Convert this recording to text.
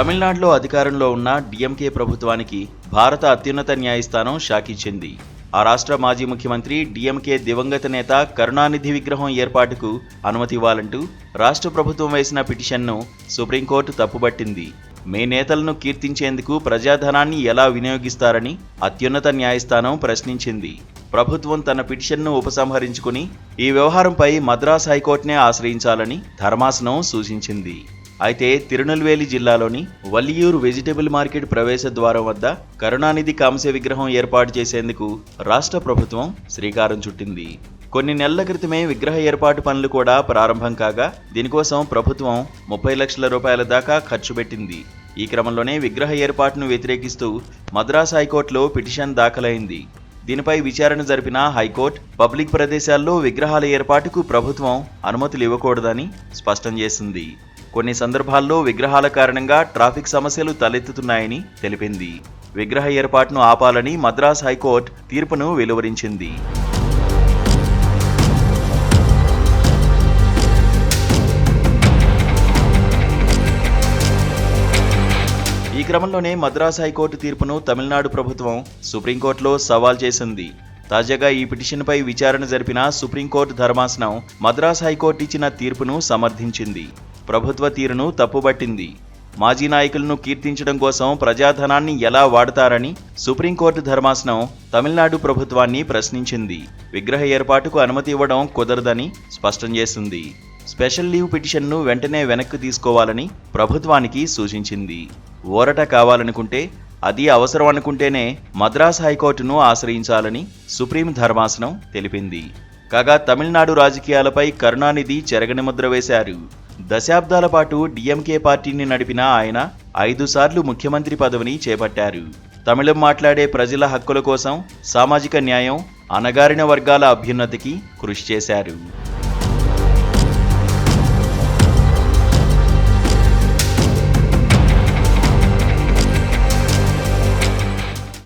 తమిళనాడులో అధికారంలో ఉన్న డిఎంకే ప్రభుత్వానికి భారత అత్యున్నత న్యాయస్థానం షాకిచ్చింది. ఆ రాష్ట్ర మాజీ ముఖ్యమంత్రి డిఎంకే దివంగత నేత కరుణానిధి విగ్రహం ఏర్పాటుకు అనుమతి ఇవ్వాలంటూ రాష్ట్ర ప్రభుత్వం వేసిన పిటిషన్ను సుప్రీంకోర్టు తప్పుబట్టింది. మీ నేతలను కీర్తించేందుకు ప్రజాధనాన్ని ఎలా వినియోగిస్తారని అత్యున్నత న్యాయస్థానం ప్రశ్నించింది. ప్రభుత్వం తన పిటిషన్ను ఉపసంహరించుకుని ఈ వ్యవహారంపై మద్రాస్ హైకోర్టునే ఆశ్రయించాలని ధర్మాసనం సూచించింది. అయితే తిరునెల్వేలి జిల్లాలోని వల్లియూరు వెజిటబుల్ మార్కెట్ ప్రవేశ ద్వారం వద్ద కరుణానిధి కాంస్య విగ్రహం ఏర్పాటు చేసేందుకు రాష్ట్ర ప్రభుత్వం శ్రీకారం చుట్టింది. కొన్ని నెలల క్రితమే విగ్రహ ఏర్పాటు పనులు కూడా ప్రారంభం కాగా దీనికోసం ప్రభుత్వం ముప్పై లక్షల రూపాయల దాకా ఖర్చు పెట్టింది. ఈ క్రమంలోనే విగ్రహ ఏర్పాటును వ్యతిరేకిస్తూ మద్రాస్ హైకోర్టులో పిటిషన్ దాఖలైంది. దీనిపై విచారణ జరిపిన హైకోర్టు పబ్లిక్ ప్రదేశాల్లో విగ్రహాల ఏర్పాటుకు ప్రభుత్వం అనుమతులు ఇవ్వకూడదని స్పష్టం చేసింది. కొన్ని సందర్భాల్లో విగ్రహాల కారణంగా ట్రాఫిక్ సమస్యలు తలెత్తుతున్నాయని తెలిపింది. విగ్రహ ఏర్పాటును ఆపాలని మద్రాస్ హైకోర్టు తీర్పును వెలువరించింది. ఈ క్రమంలోనే మద్రాస్ హైకోర్టు తీర్పును తమిళనాడు ప్రభుత్వం సుప్రీంకోర్టులో సవాల్ చేసింది. తాజాగా ఈ పిటిషన్పై విచారణ జరిపిన సుప్రీంకోర్టు ధర్మాసనం మద్రాస్ హైకోర్టు ఇచ్చిన తీర్పును సమర్థించింది. ప్రభుత్వ తీరును తప్పుబట్టింది. మాజీ నాయకులను కీర్తించడం కోసం ప్రజాధనాన్ని ఎలా వాడతారని సుప్రీంకోర్టు ధర్మాసనం తమిళనాడు ప్రభుత్వాన్ని ప్రశ్నించింది. విగ్రహ ఏర్పాటుకు అనుమతి ఇవ్వడం కుదరదని స్పష్టం చేసింది. స్పెషల్ లీవ్ పిటిషన్ను వెంటనే వెనక్కి తీసుకోవాలని ప్రభుత్వానికి సూచించింది. ఊరట కావాలనుకుంటే అది అవసరం అనుకుంటేనే మద్రాస్ హైకోర్టును ఆశ్రయించాలని సుప్రీం ధర్మాసనం తెలిపింది. కాగా తమిళనాడు రాజకీయాలపై కరుణానిధి చెరగని ముద్ర వేశారు. దశాబ్దాల పాటు డిఎంకే పార్టీని నడిపిన ఆయన ఐదు సార్లు ముఖ్యమంత్రి పదవిని చేపట్టారు. తమిళం మాట్లాడే ప్రజల హక్కుల కోసం సామాజిక న్యాయం అణగారిన వర్గాల అభ్యున్నతికి కృషి చేశారు.